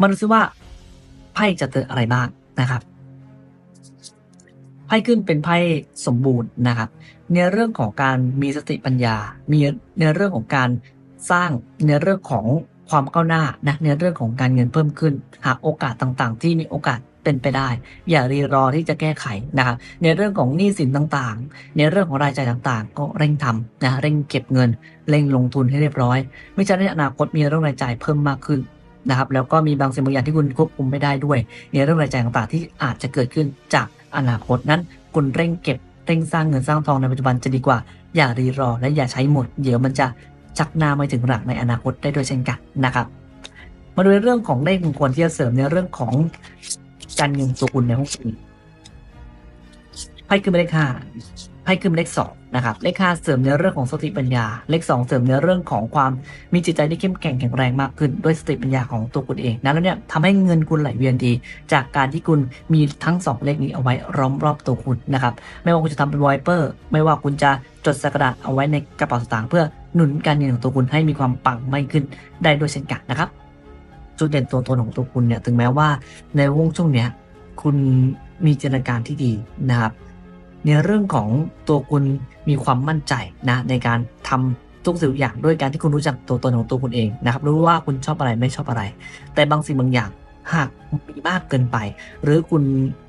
มาดูซิว่าไพ่จะเจออะไรบ้างนะครับ ไพ่ขึ้นเป็นไพ่สมบูรณ์นะครับ ในเรื่องของการมีสติปัญญา มีในเรื่องของการสร้างในเรื่องของความก้าวหน้านะในเรื่องของการเงินเพิ่มขึ้น หาโอกาสต่างๆ ที่มีโอกาสเป็นไปได้ อย่ารีรอที่จะแก้ไขนะครับในเรื่องของหนี้สินต่างๆ ในเรื่องของรายจ่ายต่างๆ ก็เร่งทำนะเร่งเก็บเงิน เร่งลงทุนให้เรียบร้อย ไม่ใช่ในอนาคตมีเรื่องรายจ่ายเพิ่มมากขึ้น นะครับแล้วก็มีบางสิ่งบางอย่างที่คุณควบคุมไม่ได้ด้วยในเรื่องรายจ่ายต่างๆ ที่อาจจะเกิดขึ้นจากอนาคตนั้นคุณเร่งเก็บเร่งสร้างเงินสร้างทองในปัจจุบันจะดีกว่า อย่ารีรอและอย่าใช้หมด เดี๋ยวมันจะชักหน้าไม่ถึงหลังในอนาคตได้ด้วยเช่นกันนะครับมาดูในเรื่องของเลขมงคลที่จะเสริมในเรื่องของการเงินตัวคุณในห้องนี้ไพ่ขึ้นเลขห้าไพ่ขึ้นเลขสอง นะครับเลขห้าเสริมในเรื่องของสติปัญญา เลขสองเสริมในเรื่องของความมีจิตใจที่เข้มแข็งแข็งแรงมากขึ้นด้วยสติปัญญาของตัวคุณเองนะแล้วเนี่ยทำให้เงินคุณไหลเวียนดี จากการที่คุณมีทั้งสองเลขนี้เอาไว้ล้อมรอบตัวคุณนะครับไม่ว่าคุณจะทำเป็นไวเปอร์ไม่ว่าคุณจะจดใส่กระดาษเอาไว้ในกระเป๋าสตางค์เพื่อหนุนการเงินของตัวคุณให้มีความปังไม่ขึ้นได้ด้วยเช่นกันนะครับจุดเด่นตัวตนของตัวคุณเนี่ยถึงแม้ว่าในวงช่วงเนี้ยคุณมีจินตนาการที่ดีนะครับ ในเรื่องของตัวคุณมีความมั่นใจนะในการทำทุกสิ่งอย่างด้วยการที่คุณรู้จักตัวตนของตัวคุณเองนะครับ รู้ว่าคุณชอบอะไรไม่ชอบอะไร แต่บางสิ่งบางอย่างหากมีมากเกินไป หรือคุณ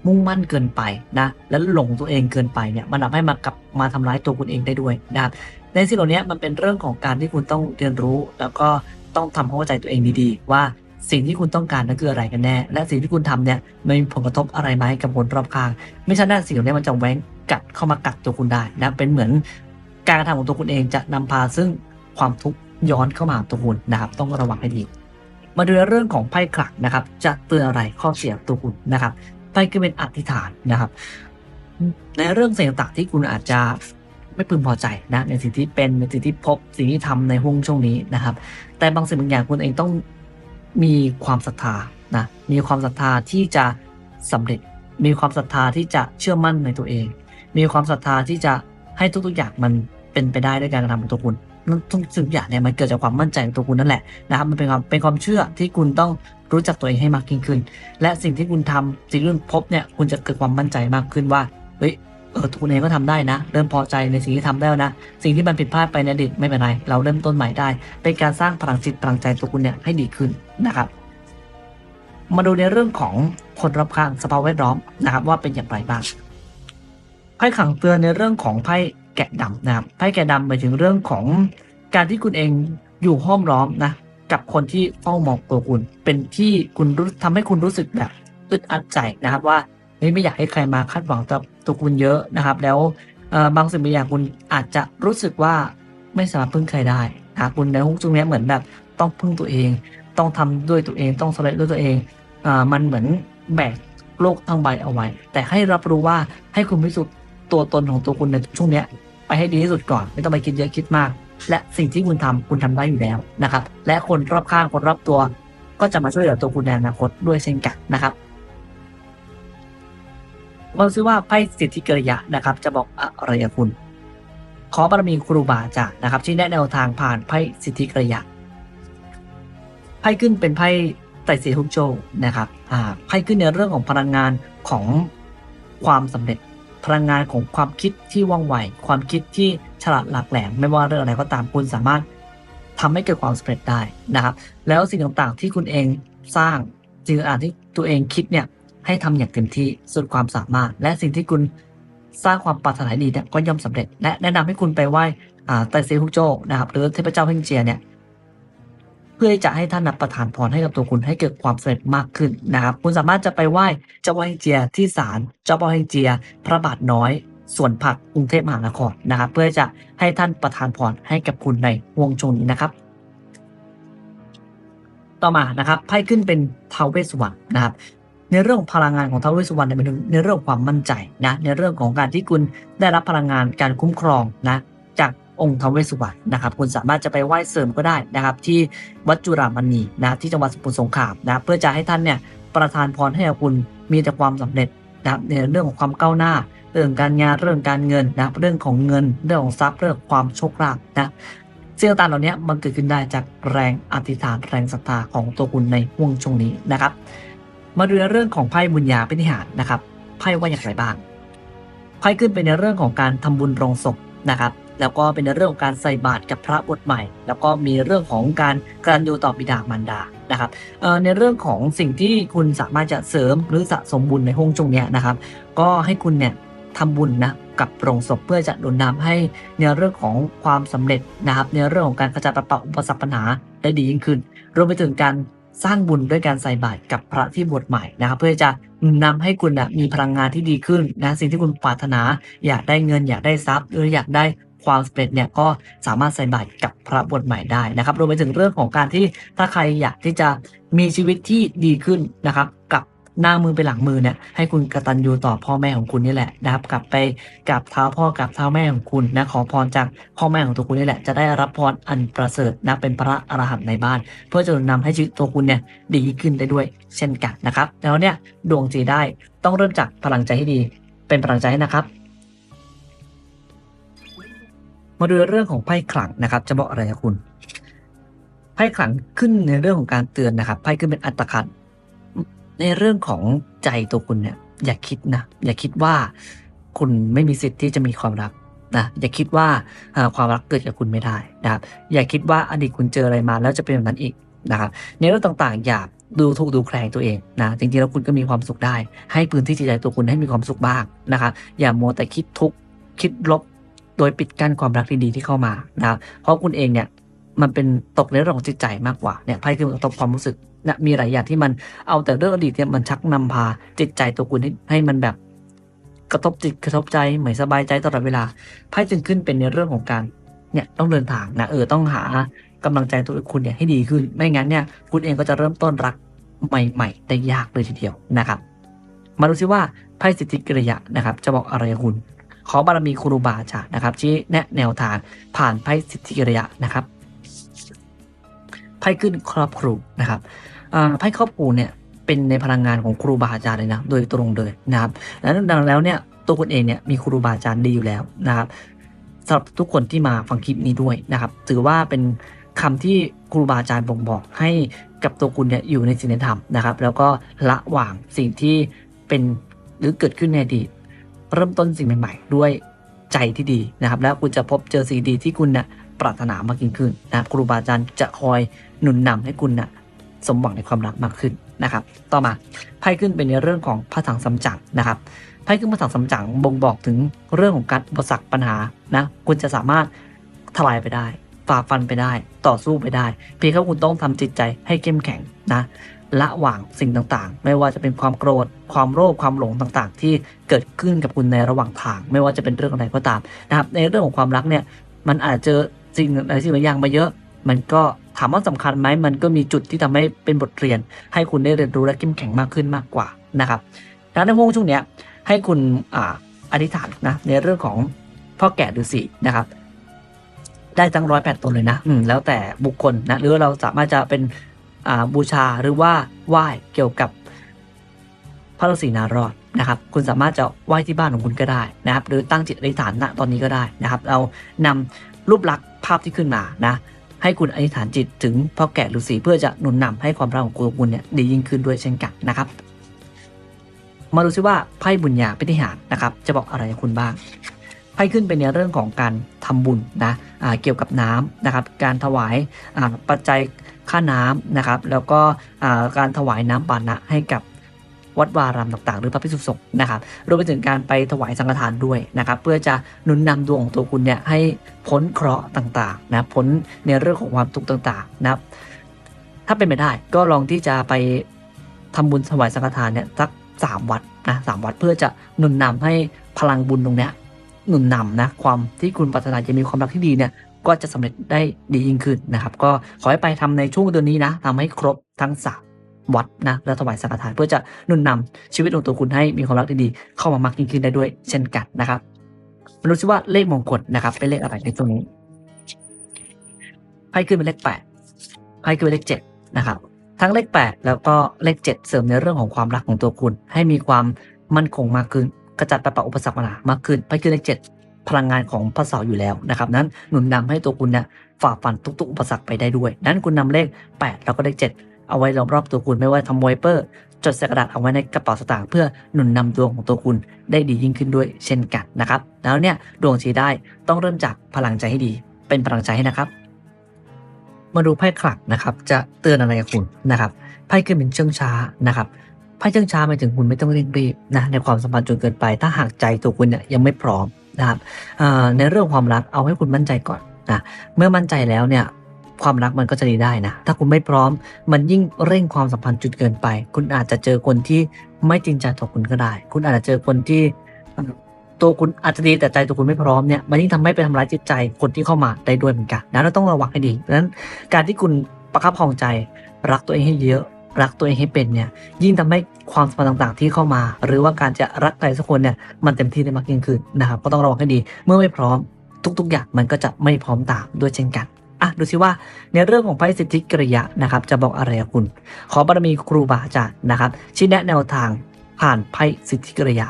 มุ่งมั่นเกินไปนะแล้วหลงตัวเองเกินไปเนี่ยมันทำให้มากลับมาทำร้ายตัวคุณเองได้ด้วยนะครับในสิ่งเหล่านี้มันเป็นเรื่องของการที่คุณต้องเรียนรู้ แล้วก็ต้องทำความเข้าใจตัวเองดีๆ ว่าสิ่งที่คุณต้องการนั้นคืออะไรกันแน่ และสิ่งที่คุณทำเนี่ยมันมีผลกระทบอะไรไหมกับคนรอบข้าง ไม่ใช่นั่นสิ่งเหล่านี้มันจะแหวง กัดเข้ามากัดตัวคุณได้นะเป็นเหมือนการกระทำของตัวคุณเองจะนำพาซึ่งความทุกข์ย้อนเข้ามาหาตัวคุณนะครับ ต้องระวังให้ดี มาดูเรื่องของไพ่ขลักนะครับ จะเตือนอะไรข้อเสียตัวคุณนะครับไพ่ก็เป็นอธิษฐานนะครับ ในเรื่องสิ่งต่างๆที่คุณอาจจะไม่พึงพอใจนะในสิ่งที่เป็นในสิ่งที่พบสิ่งที่ทำในห้วงช่วงนี้นะครับ แต่บางสิ่งบางอย่างคุณเองต้องมีความศรัทธานะมีความศรัทธาที่จะสำเร็จ มีความศรัทธาที่จะเชื่อมั่นในตัวเอง มีความศรัทธาที่จะให้ทุกๆอย่างมันเป็นไปได้ด้วยการกระทำของตัวคุณนั่นทุกสิ่งทุกอย่างเนี่ยมันเกิดจากความมั่นใจของตัวคุณนั่นแหละนะครับมันเป็นความเป็นความเชื่อที่คุณต้องรู้จักตัวเองให้มากยิ่งขึ้น และสิ่งที่คุณทำสิ่งที่คุณพบเนี่ยคุณจะเกิดความมั่นใจมากขึ้นว่าเฮ้ยเออคุณเองก็ทำได้นะ เริ่มพอใจในสิ่งที่ทำได้แล้วนะ สิ่งที่มันผิดพลาดไปในอดีตไม่เป็นไร เราเริ่มต้นใหม่ได้ เป็นการสร้างพลังจิตพลังใจตัวคุณเนี่ยให้ดีขึ้นนะครับ มาดูในเรื่องของคนรอบข้างสภาพแวดล้อมนะครับว่าเป็นอย่างไรบ้าง ไพ่ขังเตือนในเรื่องของไพ่แกะดำนะครับไพ่แกะดำหมายถึงเรื่องของการที่คุณเองอยู่ห้อมล้อมนะกับคนที่เฝ้ามองตัวคุณ เป็นที่คุณรู้ทำให้คุณรู้สึกแบบอึดอัดใจนะครับ ว่าเฮ้ยไม่อยากให้ใครมาคาดหวังกับตัวคุณเยอะนะครับ แล้วบางสิ่งบางอย่างคุณอาจจะรู้สึกว่าไม่สามารถพึ่งใครได้นะครับคุณในห้องช่วงนี้เหมือนแบบต้องพึ่งตัวเอง ต้องทำด้วยตัวเองต้องสำเร็จด้วยตัวเองอมันเหมือนแบกโลกทั้งใบเอาไว้ แต่ให้รับรู้ว่าให้คุณพิสูจน์ ตัวตนของตัวคุณในช่วงเนี้ยไปให้ดีที่สุดก่อน ไม่ต้องไปคิดเยอะคิดมาก และสิ่งที่คุณทำคุณทำได้อยู่แล้วนะครับ และคนรอบข้างคนรอบตัว ก็จะมาช่วยเหลือตัวคุณในอนาคตด้วยเช่นกันนะครับมาดูซิว่าไพ่สิทธิกริยะนะครับ จะบอกอะไรกับคุณ ขอบารมีครูบาอาจารย์นะครับ ที่แนะแนวทางผ่านไพ่สิทธิกริยะไพ่ขึ้นเป็นไพ่ไตรเสียฮุกโจนะครับอ่าไพ่ขึ้นในเรื่องของพลังงานของความสำเร็จ พลังงานของความคิดที่ว่องไว ความคิดที่ฉลาดหลากแหลมไม่ว่าเรื่องอะไรก็ตามคุณสามารถทำให้เกิดความสำเร็จได้นะครับ แล้วสิ่งต่างๆ ที่คุณเองสร้างสิ่งต่างๆที่ตัวเองคิดเนี่ยให้ทำอย่างเต็มที่สุดความสามารถ และสิ่งที่คุณสร้างความปรารถนาดีเนี่ยก็ย่อมสำเร็จ และแนะนำให้คุณไปไหว้ไตรเซฮุกโจนะครับหรือเทพเจ้าเพ่งเจียเนี่ย เพื่อที่จะให้ท่านนับประทานพรให้กับตัวคุณให้เกิดความสำเร็จมากขึ้นนะครับ คุณสามารถจะไปไหว้เจ้าพ่อเฮงเจียที่ศาลเจ้าพ่อเฮงเจีย พระบาทน้อยส่วนผักกรุงเทพมหานครนะครับ เพื่อจะให้ท่านประทานพรให้กับคุณในวงชงนี้นะครับ ต่อมานะครับไพ่ขึ้นเป็นเทวเวสวรรณนะครับในเรื่องพลังงานของท้าวเวสสุวรรณเนี่ยเป็นในเรื่องความมั่นใจนะในเรื่องของการที่คุณได้รับพลังงานการคุ้มครองนะ องค์ทาวเวสสุวรรณนะครับคุณสามารถจะไปไหว้เสริมก็ได้นะครับ ที่วัดจุฬามณีนะที่จังหวัดสมุทรสงครามนะเพื่อจะให้ท่านเนี่ยประทานพรให้กับคุณมีแต่ความสำเร็จนะครับในเรื่องของความก้าวหน้า เรื่องการงานเรื่องการเงินนะเรื่องของเงินเรื่องของทรัพย์เรื่องความโชคลาภนะเสิ่งต่างเหล่านี้มันเกิดขึ้นได้จากแรงอธิษฐานแรงศรัทธาของตัวคุณในห่วงช่วงนี้นะครับ มาดูเรื่องของไพ่บุญญาพินิหารนะครับไพ่ว่าอย่างไรบ้างไพ่ขึ้นเป็นในเรื่องของการทำบุญโรงศพนะครับ แล้วก็เป็นเรื่องของการใส่บาตรกับพระบทใหม่ แล้วก็มีเรื่องของการกตัญญูต่อบิดามารดานะครับในเรื่องของสิ่งที่คุณสามารถจะเสริมหรือสะสมบุญในห้องช่วงเนี้ยนะครับ ก็ให้คุณเนี่ยทำบุญนะกับโรงศพเพื่อจะหนุนนำให้ในเรื่องของความสำเร็จนะครับ ในเรื่องของการขจัดปัดเป่าอุปสรรคปัญหาได้ดียิ่งขึ้น รวมไปถึงการสร้างบุญด้วยการใส่บาตรกับพระที่บวชใหม่นะครับ เพื่อจะนุนนำให้คุณนะมีพลังงานที่ดีขึ้นนะสิ่งที่คุณปรารถนา อยากได้เงินอยากได้ทรัพย์หรืออยากได้ ความสำเร็จเนี่ยก็สามารถใส่บาตรกับพระบวชใหม่ได้นะครับรวมไปถึงเรื่องของการที่ถ้าใครอยากที่จะมีชีวิตที่ดีขึ้นนะครับกับหน้ามือไปหลังมือเนี่ยให้คุณกระตัญญูต่อพ่อแม่ของคุณนี่แหละนะครับกลับไปกับเท้าพ่อกับเท้าแม่ของคุณนะขอพรจากพ่อแม่ของตัวคุณนี่แหละ จะได้รับพรอันประเสริฐนะเป็นพระอรหันต์ในบ้าน เพื่อจะนำให้ชีวิตตัวคุณเนี่ยดีขึ้นได้ด้วยเช่นกันนะครับแล้วเนี่ยดวงจีได้ต้องเริ่มจากพลังใจให้ดีเป็นพลังใจให้นะครับ มาดูเรื่องของไพ่ขลังนะครับ จะบอกอะไรกับคุณ ไพ่ขลังขึ้นในเรื่องของการเตือนนะครับไพ่ขึ้นเป็นอัตคันในเรื่องของใจตัวคุณเนี่ย อย่าคิดนะ อย่าคิดว่าคุณไม่มีสิทธิ์ที่จะมีความรักนะอย่าคิดว่าความรักเกิดกับคุณไม่ได้นะครับ อย่าคิดว่าอดีตคุณเจออะไรมาแล้วจะเป็นแบบนั้นอีกนะครับ ในเรื่องต่างๆ อย่าดูถูกดูแคลนตัวเองนะจริงๆแล้วคุณก็มีความสุขได้ ให้พื้นที่จิตใจตัวคุณให้มีความสุขบ้างนะครับ อย่ามัวแต่คิดทุกข์คิดลบ โดยปิดกั้นความรักดีๆที่เข้ามานะครับเพราะคุณเองเนี่ยมันเป็นตกในเรื่องของจิตใจมากกว่าเนี่ยไพ่คือกระทบความรู้สึกนะมีหลายอย่างที่มันเอาแต่เรื่องอดีตเนี่ยมันชักนำพาจิตใจตัวคุณให้ให้มันแบบ กระทบจิตกระทบใจไม่สบายใจตลอดเวลาไพ่จึงขึ้นเป็นในเรื่องของการเนี่ยต้องเดินทางนะเออต้องหากำลังใจตัวคุณเนี่ยให้ดีขึ้น ไม่งั้นเนี่ยคุณเองก็จะเริ่มต้นรักใหม่ๆได้ยากเลยทีเดียวนะครับ มาดูซิว่าไพ่สิทธิกิริยะนะครับ จะบอกอะไรกับคุณ ขอบารมีครูบาอาจารย์นะครับชี้แนะแนวทางผ่านไพ่สิทธิกริยะนะครับไพ่ขึ้นครอบครูนะครับไพ่ครอบครูเนี่ยเป็นในพลังงานของครูบาอาจารย์เลยนะโดยตรงเลยนะครับแล้วดังแล้วเนี่ยตัวคุณเองเนี่ยมีครูบาอาจารย์ดีอยู่แล้วนะครับสำหรับทุกคนที่มาฟังคลิปนี้ด้วยนะครับ ถือว่าเป็นคำที่ครูบาอาจารย์บ่งบอกให้กับตัวคุณเนี่ยอยู่ในศีลธรรมนะครับ แล้วก็ละหว่างสิ่งที่เป็นหรือเกิดขึ้นในอดีต เริ่มต้นสิ่งใหม่ๆ ด้วยใจที่ดีนะครับ แล้วคุณจะพบเจอสิ่งดีที่คุณนะ่ะปรารถนามากยิ่งขึ้นนะครับครูบาอาจารย์จะคอยหนุนนำให้คุณนะ่ะสมหวังในความรักมากขึ้นนะครับ ต่อมาไพ่ขึ้นเป็นในเรื่องของพระถังสำจังนะครับไพ่ขึ้นพระถังสำจังบ่งบอกถึงเรื่องของการอุปสรรคปัญหานะคุณจะสามารถทลายไปได้ฝ่าฟันไปได้ ต่อสู้ไปได้ เพียงแค่คุณต้องทำจิตใจให้เข้มแข็งนะ ละหว่างสิ่งต่างๆ ไม่ว่าจะเป็นความโกรธ ความโลภความหลงต่างๆ ที่เกิดขึ้นกับคุณในระหว่างทาง ไม่ว่าจะเป็นเรื่องอะไรก็ตามนะครับในเรื่องของความรักเนี่ยมันอาจจะเจอสิ่งอะไรสิ่งบางอย่างมาเยอะ มันก็ถามว่าสำคัญไหมมันก็มีจุดที่ทำให้เป็นบทเรียน ให้คุณได้เรียนรู้และเข้มแข็งมากขึ้นมากกว่านะครับดังนั้นในห่วงช่วงเนี้ยให้คุณอ่าอธิษฐานนะในเรื่องของพ่อแก่ฤาษีนะครับได้ทั้งร้อยแปดตนเลยนะ อืม แล้วแต่บุคคลนะ หรือเราสามารถจะเป็น บูชาหรือว่าไหว้เกี่ยวกับพระฤาษีนารอดนะครับคุณสามารถจะไหว้ที่บ้านของคุณก็ได้นะครับ หรือตั้งจิตอธิษฐานณตอนนี้ก็ได้นะครับ เรานำรูปลักษณ์ภาพที่ขึ้นมานะให้คุณอธิษฐานจิตถึงพ่อแก่ฤาษีเพื่อจะหนุนนำให้ความรักของคุณเนี่ยดียิ่งขึ้นด้วยเช่นกันนะครับ มาดูซิว่าไพ่บุญญาพิธิหารนะครับ จะบอกอะไรกับคุณบ้างไพ่ขึ้นเป็นในเรื่องของการทำบุญนะอ่าเกี่ยวกับน้ำนะครับ การถวายปัจจัย ค่าน้ำนะครับ แล้วก็การถวายน้ำปานะให้กับวัดวารามต่างๆ หรือพระพิสุสงฆ์นะครับ รวมไปถึงการไปถวายสังฆทานด้วยนะครับ เพื่อจะนุนนำดวงของตัวคุณเนี่ยให้พ้นเคราะห์ต่างๆนะพ้นในเรื่องของความทุกข์ต่างๆนะครับ ถ้าเป็นไปได้ก็ลองที่จะไปทำบุญถวายสังฆทานเนี่ยสักสามวัดนะสามวัดเพื่อจะนุนนำให้พลังบุญตรงเนี้ยหนุนนำนะความที่คุณปรารถนาจะมีความรักที่ดีเนี่ย ก็จะสำเร็จได้ดียิ่งขึ้นนะครับ ก็ขอให้ไปทำในช่วงเดือนนี้นะทำให้ครบทั้งสามวัดนะและถวายสังฆทานเพื่อจะนุนนำชีวิตของตัวคุณให้มีความรักที่ดีเข้ามามากยิ่งขึ้นได้ด้วยเช่นกันนะครับมาดูซิว่าเลขมงคลนะครับ เป็นเลขอะไรในตรงนี้ไพ่ขึ้นเป็นเลขแปดไพ่ขึ้นเป็นเลขเจ็ดนะครับทั้งเลข 8 แล้วก็เลข 7 เสริมในเรื่องของความรักของตัวคุณ ให้มีความมั่นคงมากขึ้นกระจัดปัดเป่าอุปสรรคปัญหามากขึ้นไปคือเลข 7 พลังงานของพระเสาร์อยู่แล้วนะครับนั้นหนุนนำให้ตัวคุณเนี่ยฝ่าฟันทุกๆอุปสรรคไปได้ด้วย นั้นคุณนำเลข 8 แล้วก็เลข 7 เอาไว้รอบๆตัวคุณไม่ว่าทำไวเปอร์จดใส่กระดาษเอาไว้ในกระเป๋าสตางค์เพื่อหนุนนำดวงของตัวคุณได้ดียิ่งขึ้นด้วยเช่นกันนะครับ แล้วเนี่ยดวงชีได้ต้องเริ่มจากพลังใจให้ดี เป็นพลังใจให้นะครับ มาดูไพ่ขลักนะครับ จะเตือนอะไรกับคุณนะครับไพ่ขึ้นเป็นเชื่องช้านะครับไพ่เชื่องช้าหมายถึงคุณไม่ต้องเร่งรีบนะในความสัมพันธ์จนเกินไป ถ้าหากใจตัวคุณเนี่ยยังไม่พร้อม นะครับในเรื่องความรักเอาให้คุณมั่นใจก่อนนะเมื่อมั่นใจแล้วเนี่ยความรักมันก็จะดีได้นะ ถ้าคุณไม่พร้อมมันยิ่งเร่งความสัมพันธ์จุดเกินไป คุณอาจจะเจอคนที่ไม่จริงใจต่อคุณก็ได้ คุณอาจจะเจอคนที่ตัวคุณอาจจะดีแต่ใจตัวคุณไม่พร้อมเนี่ยมันยิ่งทำให้ไปทำร้ายจิตใจคนที่เข้ามาได้ด้วยเหมือนกันนะเราต้องระวังให้ดีดังนั้นการที่คุณประคับประคองใจรักตัวเองให้เยอะ รักตัวเองให้เป็นเนี่ยยิ่งทำให้ความสัมพันธ์ต่างๆ ที่เข้ามา หรือว่าการจะรักใครสักคนเนี่ยมันเต็มที่ได้มากยิ่งขึ้นนะครับก็ต้องระวังให้ดีเมื่อไม่พร้อมทุกๆ อย่างมันก็จะไม่พร้อมตามด้วยเช่นกันอะดูสิว่าในเรื่องของไพ่สิทธิกริยะนะครับจะบอกอะไรคุณ ขอบารมีครูบาอาจารย์นะครับชี้แนะแนวทางผ่านไพ่สิทธิกริยะ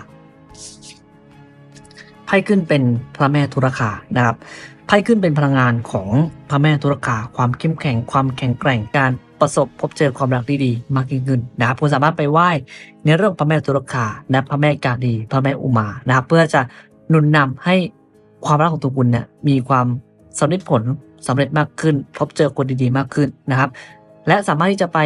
ไพ่ขึ้นเป็นพระแม่ธุรคานะครับไพ่ขึ้นเป็นพลังงานของพระแม่ธุรคาความเข้มแข็งความแข็งแกร่งการ ประสบพบเจอความรักที่ดีมากยิ่งขึ้นนะครับคุณสามารถไปไหว้ในเรื่องพระแม่ธุรคานะพระแม่กาลีพระแม่อุมานะครับเพื่อจะหนุนนำให้ความรักของตัวคุณเนี่ยมีความสำเร็จผลสำเร็จมากขึ้น พบเจอคนดีๆมากขึ้นนะครับ และสามารถที่จะไป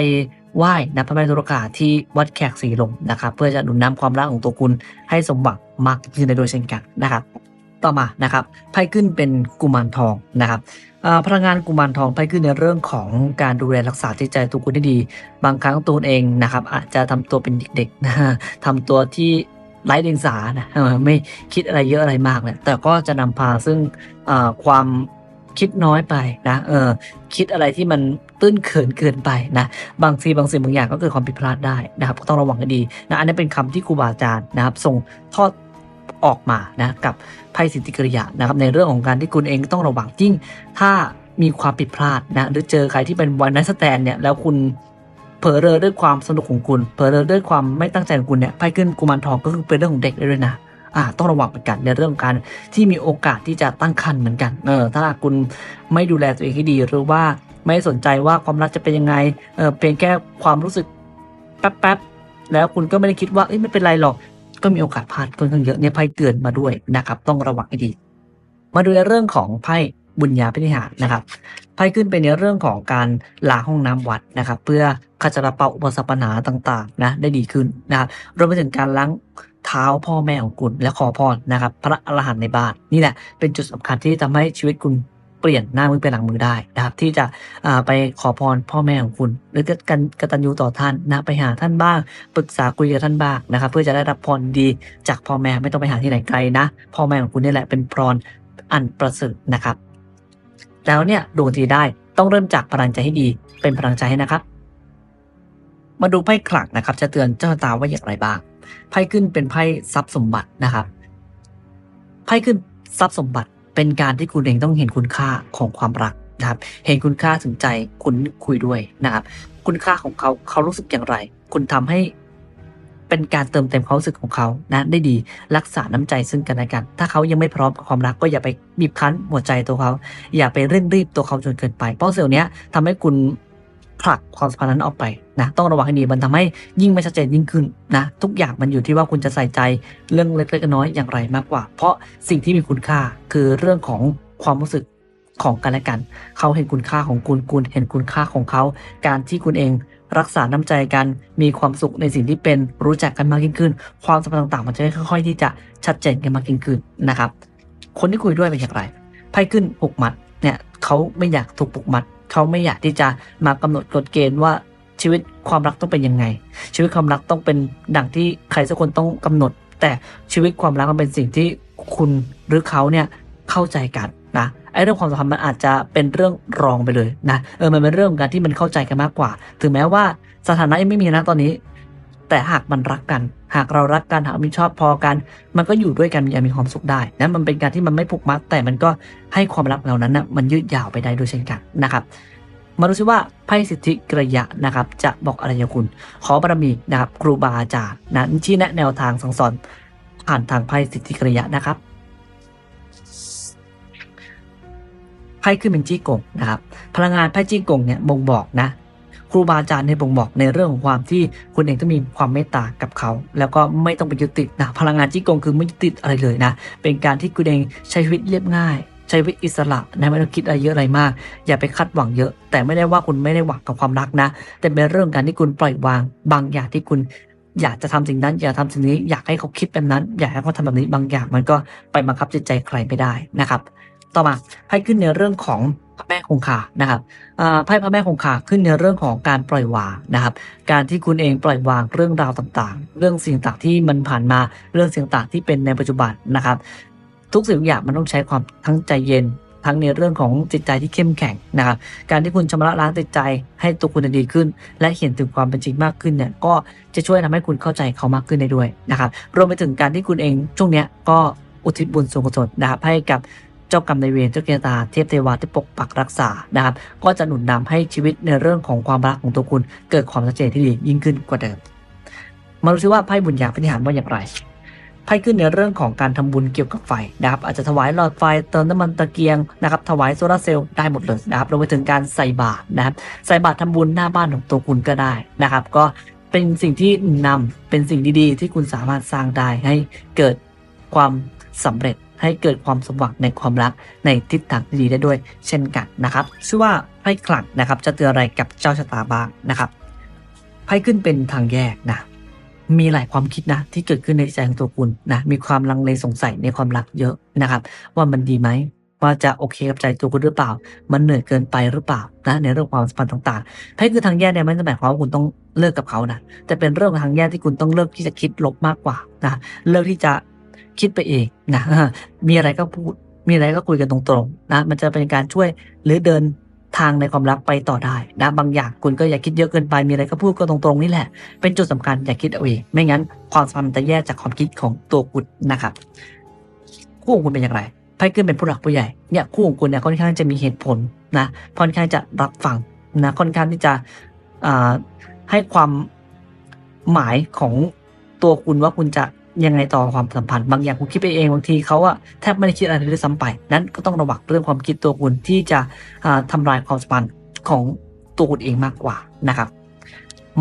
ไหว้นะพระแม่ธุรคาที่วัดแขกสีลมนะครับ เพื่อจะหนุนนำความรักของตัวคุณให้สมหวังมากขึ้นในโดยเช่นกันนะครับ ต่อมานะครับไพ่ขึ้นเป็นกุมารทองนะครับพลังงานกุมารทองไพ่ขึ้นในเรื่องของการดูแลรักษาจิตใจตัวคุณได้ดี บางครั้งตัวเองนะครับอาจจะทำตัวเป็นเด็กๆนะทำตัวที่ไร้เดียงสานะไม่คิดอะไรเยอะอะไรมากเลยแต่ก็จะนำพาซึ่งความคิดน้อยไปนะเออคิดอะไรที่มันตื้นเขินเกินไปนะบางทีบางสิ่งบางอย่างก็เกิดความผิดพลาดได้นะครับก็ต้องระวังให้ดีนะอันนี้เป็นคำที่ครูบาอาจารย์นะครับส่งทอด ออกมานะกับไพ่สิทธิกริยานะครับในเรื่องของการที่คุณเองต้องระวังยิ่งถ้ามีความผิดพลาดนะหรือเจอใครที่เป็นวันนัสแตนเนี่ยแล้วคุณเผลอเรอด้วยความสนุกของคุณเผลอเรอด้วยความไม่ตั้งใจของคุณเนี่ยไพ่ขึ้นกุมารทองก็คือเป็นเรื่องของเด็กได้วยนะอ่าต้องระวังเหมือนกันในเรื่องของการที่มีโอกาสที่จะตั้งครรภ์เหมือนกันเออถ้าคุณไม่ดูแลตัวเองให้ดีหรือว่าไม่สนใจว่าความรักจะเป็นยังไงเออเพียงแค่ความรู้สึกแป๊บๆแล้วคุณก็ไม่ได้คิดว่าเอ้ยไม่เป็นไรหรอก ก็มีโอกาสพลาดค่อนข้างเยอะเนี่ยไพ่เตือนมาด้วยนะครับ ต้องระวังให้ดี มาดูในเรื่องของไพ่บุญญาพินิหารนะครับไพ่ขึ้นเป็นในเรื่องของการล้างห้องน้ำวัดนะครับ เพื่อขจัดเป่าอุปสรรคปัญหาต่างๆนะได้ดีขึ้นนะครับรวมไปถึงการล้างเท้าพ่อแม่ของคุณและขอพรนะครับ พระอรหันต์ในบ้านนี่แหละเป็นจุดสำคัญที่ทำให้ชีวิตคุณ เปลี่ยนหน้ามือเป็นหลังมือได้นะครับ ที่จะไปขอพรพ่อแม่ของคุณ หรือกันกตัญญูต่อท่านนะไปหาท่านบ้าง ปรึกษาคุยกับท่านบ้างนะครับ เพื่อจะได้รับพรดีจากพ่อแม่ไม่ต้องไปหาที่ไหนไกลนะพ่อแม่ของคุณนี่แหละเป็นพรอันประเสริฐนะครับ แล้วเนี่ยดวงทีได้ต้องเริ่มจากพลังใจให้ดี เป็นพลังใจให้นะครับมาดูไพ่ขลักนะครับ จะเตือนเจ้าชะตาว่าอย่างไรบ้าง ไพ่ขึ้นเป็นไพ่ทรัพย์สมบัตินะครับ ไพ่ขึ้นทรัพย์สมบัติ เป็นการที่คุณเองต้องเห็นคุณค่าของความรักนะครับ เห็นคุณค่าถึงใจคุณคุยด้วยนะครับ คุณค่าของเขาเขารู้สึกอย่างไร คุณทำให้เป็นการเติมเต็มความรู้สึกของเขานะได้ดีรักษาน้ำใจซึ่งกันและกัน ถ้าเขายังไม่พร้อมกับความรักก็อย่าไปบีบคั้นหัวใจตัวเขา อย่าไปเร่งรีบตัวเขาจนเกินไปเพราะเซลล์เนี้ยทำให้คุณ ผลักความสัมพันธ์นั้นออกไปนะต้องระวังให้ดีมันทำให้ยิ่งไม่ชัดเจนยิ่งขึ้นนะทุกอย่างมันอยู่ที่ว่าคุณจะใส่ใจเรื่องเล็กๆน้อยๆอย่างไรมากกว่า เพราะสิ่งที่มีคุณค่าคือเรื่องของความรู้สึกของกันและกัน เขาเห็นคุณค่าของคุณคุณเห็นคุณค่าของเขา การที่คุณเองรักษาน้ำใจกัน มีความสุขในสิ่งที่เป็นรู้จักกันมากยิ่งขึ้น ความสัมพันธ์ต่างๆ มันจะค่อยๆที่จะชัดเจนกันมากยิ่งขึ้นนะครับ คนที่คุยด้วยเป็นอย่างไรไพ่ขึ้นผูกมัดเนี่ยเขาไม่อยากถูกผูกมัด เขาไม่อยากที่จะมากำหนดกฎเกณฑ์ว่าชีวิตความรักต้องเป็นยังไง ชีวิตความรักต้องเป็นดังที่ใครสักคนต้องกำหนด แต่ชีวิตความรักมันเป็นสิ่งที่คุณหรือเขาเนี่ยเข้าใจกันนะไอ้เรื่องความสัมพันธ์มันอาจจะเป็นเรื่องรองไปเลยนะเออมันเป็นเรื่องของการที่มันเข้าใจกันมากกว่า ถึงแม้ว่าสถานะยังไม่มีนะตอนนี้ แต่หากมันรักกัน หากเรารักกันหากมีชอบพอกัน มันก็อยู่ด้วยกันอย่างมีความสุขได้นะมันเป็นการที่มันไม่ผูกมัด แต่มันก็ให้ความรักเหล่านั้นนะมันยืดยาวไปได้ด้วยเช่นกันนะครับมาดูซิว่าไพ่สิทธิกระยะนะครับ จะบอกอะไรกับคุณ ขอบารมีนะครับครูบาอาจารย์นะชี้แนะแนวทางสั่งสอนผ่านทางไพ่สิทธิกระยะนะครับไพ่ขึ้นเป็นจี้กงนะครับ พลังงานไพ่จี้กงเนี่ยบ่งบอกนะ ครูบาอาจารย์ในยบ่งบอกในเรื่องของความที่คุณเองต้องมีความเมตตากับเขา แล้วก็ไม่ต้องไปยึดติดนะพลังงานจี้กงคือไม่ยึดติดอะไรเลยนะ เป็นการที่คุณเองใช้ชีวิตเรียบง่ายใช้ชีวิตอิสระนะไม่ต้องคิดอะไรเยอะอะไรมาก อย่าไปคาดหวังเยอะ แต่ไม่ได้ว่าคุณไม่ได้หวังกับความรักนะ แต่เป็นเรื่องการที่คุณปล่อยวาง บางอย่างที่คุณอยากจะทำสิ่งนั้น อยากทำสิ่งนี้อยากให้เขาคิดแบบนั้น อยากให้เขาทำแบบนี้บางอย่าง มันก็ไปบังคับจิตใจใครไม่ได้นะครับ ต่อมาไพ่ขึ้นในเรื่องของพระแม่คงคานะครับไพ่พระแม่คงคาขึ้นในเรื่องของการปล่อยวางนะครับ การที่คุณเองปล่อยวางเรื่องราวต่างๆ เรื่องสิ่งต่างที่มันผ่านมาเรื่องสิ่งต่างที่เป็นในปัจจุบันนะครับ ทุกสิ่งทุกอย่างมันต้องใช้ความทั้งใจเย็นทั้งในเรื่องของจิตใจที่เข้มแข็งนะครับ การที่คุณชำระล้างจิตใจให้ตัวคุณดีขึ้น และเห็นถึงความเป็นจริงมากขึ้นเนี่ยก็จะช่วยทำให้คุณเข้าใจเขามากขึ้นได้ด้วยนะครับ รวมไปถึงการที่คุณเองช่วงเนี้ยก็อุทิศบุญส่วนกุศลนะครับให้กับ เจ้ากรรมนายเวรเจ้าเกตาเทพเทวาที่ปกปักรักษานะครับก็จะหนุนนำให้ชีวิตในเรื่องของความรักของตัวคุณ เกิดความชัดเจนที่ดียิ่งขึ้นกว่าเดิม มาดูซิว่าไพ่บุญญาปฏิหารว่าอย่างไรไพ่ขึ้นในเรื่องของการทำบุญเกี่ยวกับไฟนะครับอาจจะถวายหลอดไฟเติมน้ำมันตะเกียงนะครับถวายโซลาเซลล์ได้หมดเลยนะครับรวมไปถึงการใส่บาตรนะครับใส่บาตรทำบุญหน้าบ้านของตัวคุณก็ได้นะครับ ก็เป็นสิ่งที่นำเป็นสิ่งดีๆ ที่คุณสามารถสร้างได้ให้เกิดความสำเร็จ ให้เกิดความสมหวังในความรักในทิศทางที่ดีได้ด้วย เช่นกันนะครับชื่อว่าไพ่ขลังนะครับ จะเตือนอะไรกับเจ้าชะตาบ้างนะครับไพ่ขึ้นเป็นทางแยกนะมีหลายความคิดนะที่เกิดขึ้นในใจของตัวคุณนะมีความลังเลสงสัยในความรักเยอะนะครับ ว่ามันดีไหมว่าจะโอเคกับใจตัวคุณหรือเปล่า มันเหนื่อยเกินไปหรือเปล่านะในเรื่องความสัมพันธ์ต่างๆไพ่คือทางแยกเนี่ยไม่ได้หมายความว่าคุณต้องเลิกกับเขานะแต่เป็นเรื่องของทางแยกที่คุณต้องเลิกที่จะคิดลบมากกว่านะเลิกที่จะ คิดไปเองนะมีอะไรก็พูด มีอะไรก็คุยกันตรงๆนะมันจะเป็นการช่วยหรือเดินทางในความรักไปต่อได้นะบางอย่างคุณก็อย่าคิดเยอะเกินไปมีอะไรก็พูดก็ตรงๆนี่แหละ เป็นจุดสำคัญอย่าคิดเอาเอง ไม่งั้นความสัมพันธ์จะแยกจากความคิดของตัวคุณนะครับคู่ของคุณเป็นอย่างไรไพ่ขึ้นเป็นผู้หลักผู้ใหญ่เนี่ยคู่ของคุณเนี่ยค่อนข้างจะมีเหตุผลนะค่อนข้างจะรับฟังนะค่อนข้างที่จะให้ความหมายของตัวคุณว่าคุณจะ ยังไงต่อความสัมพันธ์บางอย่างคุณคิดไปเองบางทีเขาอะแทบไม่ได้คิดอะไรเลยซ้ำไป นั้นก็ต้องระวังเรื่องความคิดตัวคุณที่จะอ่าทำลายความสัมพันธ์ของตัวคุณเองมากกว่านะครับ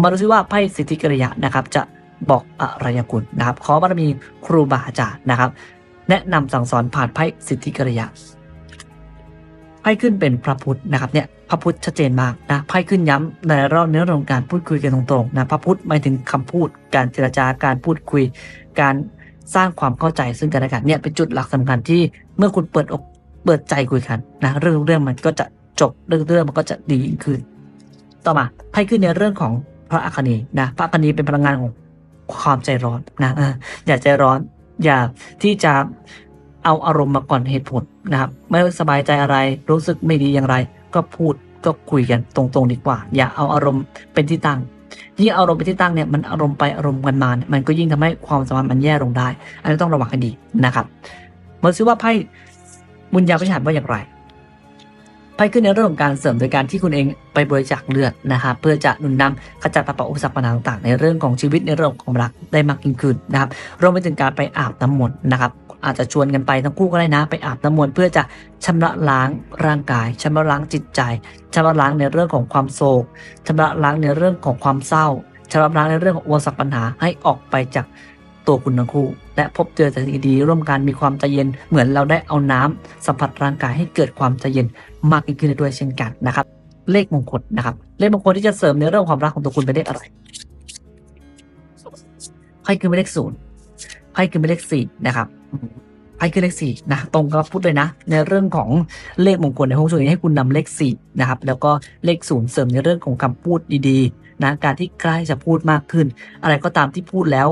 มาดูซิว่าไพ่สิทธิกริยะนะครับ จะบอกอะไรกับคุณนะครับ ขอบารมีครูบาอาจารย์นะครับ แนะนำสั่งสอนผ่านไพ่สิทธิกริยะไพ่ขึ้นเป็นพระพุทธนะครับเนี่ยพระพุทธชัดเจนมากนะไพ่ขึ้นย้ำในรอบเนื้อเรื่องการพูดคุยกันตรงๆนะพระพุทธหมายถึงคำพูดการเจรจาการพูดคุย การสร้างความเข้าใจซึ่งกันและกันเนี่ยเป็นจุดหลักสำคัญที่เมื่อคุณเปิดอกเปิดใจคุยกันนะเรื่องเรื่องมันก็จะจบเรื่องเรื่องมันก็จะดีขึ้น ต่อมาไพ่ขึ้นในเรื่องของพระอัคนีนะพระอัคนีเป็นพลังงานของความใจร้อนนะอ่าอย่าใจร้อนอย่าที่จะเอาอารมณ์มาก่อนเหตุผลนะครับไม่สบายใจอะไรรู้สึกไม่ดีอย่างไร ก็พูดก็คุยกันตรงๆดีกว่า อย่าเอาอารมณ์เป็นที่ตั้ง ยิ่งอารมณ์เป็นที่ตั้งเนี่ยมันอารมณ์ไปอารมณ์กันมาเนี่ยมันก็ยิ่งทำให้ความสัมพันธ์มันแย่ลงได้ อันนี้ต้องระวังให้ดีนะครับมาซิว่าไพ่บุญญาพิชาติว่าอย่างไรไพ่ขึ้นในเรื่องของการเสริมโดยการที่คุณเองไปบริจาคเลือดนะครับเพื่อจะหนุนนำขจัดปัดเป่าอุปสรรคปัญหาต่างๆ ในเรื่องของชีวิตในเรื่องของความรักได้มากยิ่งขึ้นนะครับรวมไปถึงการไปอาบน้ำมนต์นะครับ อาจจะชวนกันไปทั้งคู่ก็ได้นะ ไปอาบน้ำมนต์เพื่อจะชำระล้างร่างกายชำระล้างจิตใจชำระล้างในเรื่องของความโศกชำระล้างในเรื่องของความเศร้าชำระล้างในเรื่องของอุปสรรคปัญหาให้ออกไปจากตัวคุณทั้งคู่ และพบเจอแต่สิ่งดีๆร่วมกันมีความใจเย็นเหมือนเราได้เอาน้ำสัมผัสร่างกายให้เกิดความใจเย็นมากยิ่งขึ้นด้วยเช่นกันนะครับ เลขมงคลนะครับ เลขมงคลที่จะเสริมในเรื่องความรักของตัวคุณเป็นเลขอะไรไพ่คือเป็นเลขศูนย์ ไพ่คือเป็นเลขสี่นะครับไพ่คือเลขสี่นะตรงกับพูดเลยนะ ในเรื่องของเลขมงคลในห้องช่วยให้คุณนำเลขสี่นะครับ แล้วก็เลขศูนย์เสริมในเรื่องของคำพูดดีๆนะการที่ใกล้จะพูดมากขึ้น อะไรก็ตามที่พูดแล้ว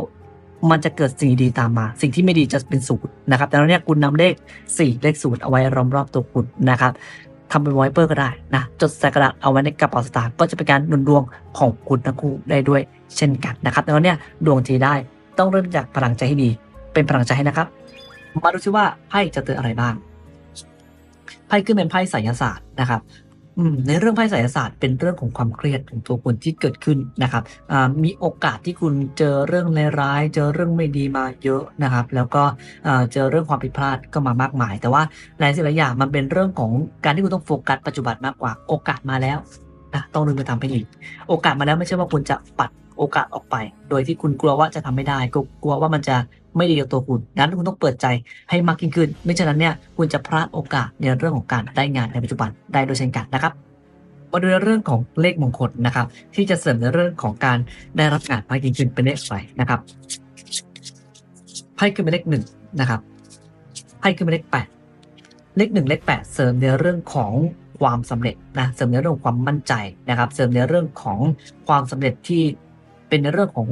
มันจะเกิดสิ่งดีตามมา สิ่งที่ไม่ดีจะเป็นศูนย์นะครับแต่แล้วเนี่ยคุณนำเลข 4 เลขศูนย์เอาไว้รอมรอบตัวคุณนะครับทำเป็นไวเปอร์ก็ได้นะจดใส่กระดาษเอาไว้ในกระเป๋าสตางค์ก็จะเป็นการหนุนดวงของคุณทั้งคู่ได้ด้วยเช่นกันนะครับแต่แล้วเนี่ยดวงทีได้ ต้องเริ่มจากพลังใจให้ดี เป็นพลังใจให้นะครับ มาดูซิว่าไพ่จะเตือนอะไรบ้าง ไพ่ขึ้นเป็นไพ่ไสยศาสตร์นะครับในเรื่องไพ่ไสยศาสตร์เป็นเรื่องของความเครียดของตัวคุณที่เกิดขึ้นนะครับมีโอกาสที่คุณเจอเรื่องร้ายๆเจอเรื่องไม่ดีมาเยอะนะครับ แล้วก็เจอเรื่องความผิดพลาดก็มามากมาย แต่ว่าหลายสิ่งหลายอย่างมันเป็นเรื่องของการที่คุณต้องโฟกัสปัจจุบันมากกว่า โอกาสมาแล้วนะต้องดึงไปทำให้ดีโอกาสมาแล้วไม่ใช่ว่าคุณจะปัด โอกาสออกไป โดยที่คุณกลัวว่าจะทำไม่ได้กลัวว่ามันจะไม่ดีกับตัวคุณนั้นคุณต้องเปิดใจให้มากยิ่งขึ้น ไม่ฉะนั้นเนี่ยคุณจะพลาดโอกาสในเรื่องของการได้งานในปัจจุบันได้โดยเช่นกันนะครับมาดูในเรื่องของเลขมงคลนะครับ ที่จะเสริมในเรื่องของการได้รับงานมากยิ่งขึ้นเป็นเลขอะไรนะครับไพ่ขึ้นเป็นเลขหนึ่งนะครับไพ่ขึ้นเป็นเลขแปดเลขหนึ่งเลขแปดเสริมในเรื่องของความสำเร็จนะเสริมในเรื่องของความมั่นใจนะครับ เสริมในเรื่องของความสำเร็จที่ เป็นในเรื่องของ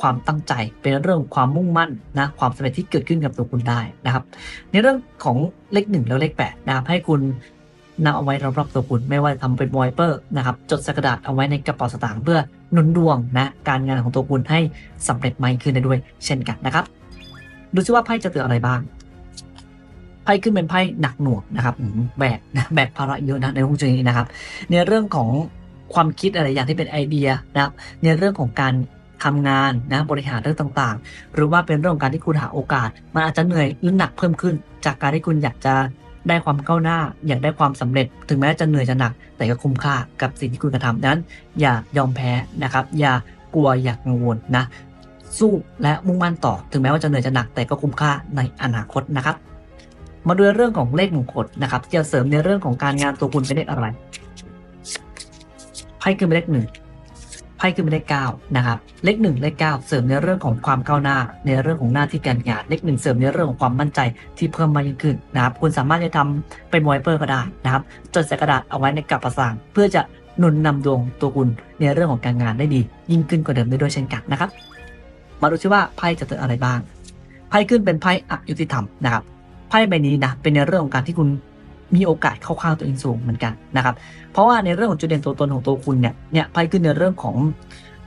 ความตั้งใจ เป็นเรื่องความมุ่งมั่นนะความสำเร็จที่เกิดขึ้นกับตัวคุณได้นะครับ ในเรื่องของเลขหนึ่งแล้วเลขแปดนะครับให้คุณนำเอาไว้รอบๆตัวคุณไม่ว่าจะทำเป็นไวเปอร์นะครับจดสกระดาษเอาไว้ในกระเป๋าสตางค์เพื่อหนุนดวงนะการงานของตัวคุณให้สำเร็จมากขึ้นได้ด้วย เช่นกันนะครับ ดูซิว่าไพ่จะเตือนอะไรบ้างไพ่ขึ้นเป็นไพ่หนักหน่วงนะครับแบกนะแบกภาระเยอะนะในวงจุ้นี้นะครับ ในเรื่องของ ความคิดอะไรอย่างที่เป็นไอเดียนะครับในเรื่องของการทำงานนะบริหารเรื่องต่างๆ หรือว่าเป็นเรื่องของการที่คุณหาโอกาส มันอาจจะเหนื่อยหรือหนักเพิ่มขึ้น จากการที่คุณอยากจะได้ความก้าวหน้า อยากได้ความสำเร็จ ถึงแม้จะเหนื่อยจะหนัก แต่ก็คุ้มค่ากับสิ่งที่คุณกระทำดังนั้น อย่ายอมแพ้นะครับ อย่ากลัวอย่ากังวลนะ สู้และมุ่งมั่นต่อ ถึงแม้ว่าจะเหนื่อยจะหนัก แต่ก็คุ้มค่าในอนาคตนะครับ มาดูเรื่องของเลขมงคลนะครับจะเสริมในเรื่องของการงานตัวคุณเป็นเลขอะไร พ่ขึ้นเป็นเลขหนึ่งไพ่ขึ้นเป็นเลขเก้านะครับ เลขหนึ่งเลขเก้าเสริมในเรื่องของความก้าวหน้า ในเรื่องของหน้าที่การงาน เลขหนึ่งเสริมในเรื่องของความมั่นใจที่เพิ่มมากยิ่งขึ้นนะครับ คุณสามารถจะทำเป็นไวเปอร์ก็ได้นะครับ จดใส่กระดาษเอาไว้ในกระเป๋าสางเพื่อจะหนุนนำดวงตัวคุณในเรื่องของการงานได้ดี ยิ่งขึ้นกว่าเดิมได้ด้วยเช่นกันนะครับ มาดูซิว่าไพ่จะเตือนอะไรบ้าง ไพ่ขึ้นเป็นไพ่อยุติธรรมนะครับ ไพ่ใบนี้นะเป็นในเรื่องของการที่คุณ มีโอกาสเข้าข้างตัวเองสูงเหมือนกันนะครับ เพราะว่าในเรื่องของจุดเด่นตัวตนของตัวคุณเนี่ยเนี่ยไพ่ขึ้นในเรื่องของ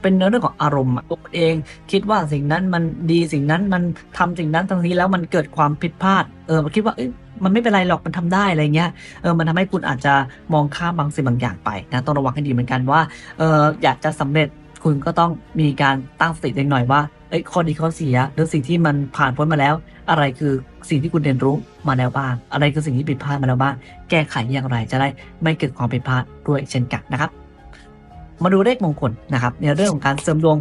เป็นเรื่องของอารมณ์ตัวเอง คิดว่าสิ่งนั้นมันดีสิ่งนั้นมันทำสิ่งนั้นทั้งนี้แล้วมันเกิดความผิดพลาดเออคิดว่าเอ้ยมันไม่เป็นไรหรอกมันทำได้อะไรเงี้ยเออมันทำให้คุณอาจจะมองข้ามบางสิ่งบางอย่างไปนะต้องระวังให้ดีเหมือนกันว่าเอออยากจะสำเร็จคุณก็ต้องมีการตั้งสติเล็กหน่อยว่า เอ้ยข้อดีข้อเสียหรือสิ่งที่มันผ่านพ้นมาแล้ว อะไรคือสิ่งที่คุณเรียนรู้มาแล้วบ้าง อะไรคือสิ่งที่ผิดพลาดมาแล้วบ้าง แก้ไขอย่างไรจะได้ไม่เกิดความผิดพลาดด้วยเช่นกันนะครับ มาดูเลขมงคลนะครับ ในเรื่องของการเสริมดวง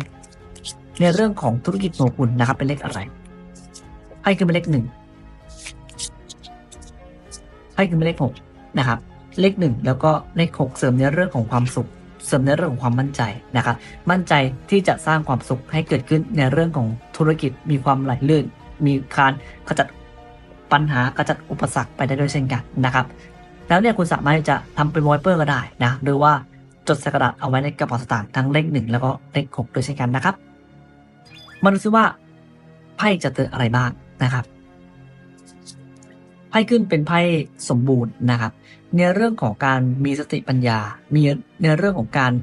ในเรื่องของธุรกิจของคุณนะครับ เป็นเลขอะไรไพ่ขึ้นเป็นเลขหนึ่งไพ่ขึ้นเป็นเลขหกนะครับ เลขหนึ่งแล้วก็เลขหกเสริมในเรื่องของความสุข เสริมในเรื่องของความมั่นใจนะครับมั่นใจที่จะสร้างความสุขให้เกิดขึ้นในเรื่องของธุรกิจมีความไหลลื่น มีการขจัดปัญหากระจัดอุปสรรคไปได้ด้วยเช่นกันนะครับ แล้วเนี่ยคุณสามารถจะทำเป็นวอลเปอร์ก็ได้นะหรือว่าจดใส่กระดาษเอาไว้ในกระเป๋าสตางค์ทั้งเลขหนึ่งแล้วก็เลขหกด้วยเช่นกันนะครับ มาดูซิว่าไพ่จะเตืออะไรบ้างนะครับไพ่ขึ้นเป็นไพ่สมบูรณ์นะครับ ในเรื่องของการมีสติปัญญา มีในเรื่องของการ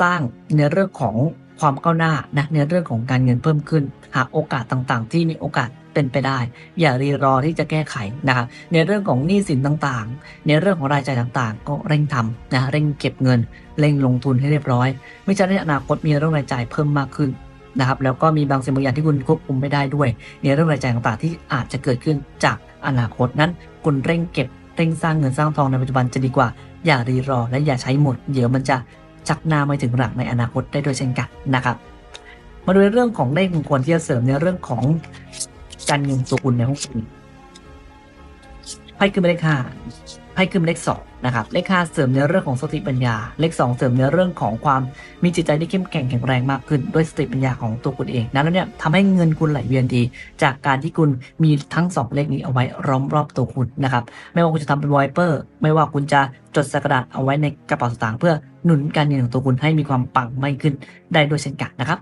สร้างในเรื่องของความก้าวหน้านะในเรื่องของการเงินเพิ่มขึ้น หาโอกาสต่างๆ ที่มีโอกาสเป็นไปได้ อย่ารีรอที่จะแก้ไขนะครับในเรื่องของหนี้สินต่างๆ ในเรื่องของรายจ่ายต่างๆ ก็เร่งทำนะเร่งเก็บเงิน เร่งลงทุนให้เรียบร้อยไม่ฉะนั้นในอนาคตมีเรื่องรายจ่ายเพิ่มมากขึ้นนะครับแล้วก็มีบางสิ่งบางอย่างที่คุณควบคุมไม่ได้ด้วย ในเรื่องรายจ่ายต่างๆ ที่อาจจะเกิดขึ้นจากอนาคตนั้น คุณเร่งเก็บ เร่งสร้างเงินสร้างทองในปัจจุบันจะดีกว่า อย่ารีรอและอย่าใช้หมด เดี๋ยวมันจะชักหน้าไม่ถึงหลังในอนาคตได้ด้วยเช่นกันนะครับมาดูในเรื่องของเลขมงคลที่จะเสริมในเรื่องของการเงินตัวคุณในห้องคุณไพ่คือเลขห้า ไพ่ขึ้นเลขสองนะครับเลขห้าเสริมในเรื่องของสติปัญญา เลขสองเสริมในเรื่องของความมีจิตใจที่เข้มแข็งแข็งแรงมากขึ้นด้วยสติปัญญาของตัวคุณเองนะแล้วเนี่ยทำให้เงินคุณไหลเวียนดี จากการที่คุณมีทั้งสองเลขนี้เอาไว้ล้อมรอบตัวคุณนะครับไม่ว่าคุณจะทำเป็นไวเปอร์ไม่ว่าคุณจะจดใส่กระดาษเอาไว้ในกระเป๋าสตางค์เพื่อหนุนการเงินของตัวคุณให้มีความปังไมากขึ้นได้ด้วยเช่นกันนะครับ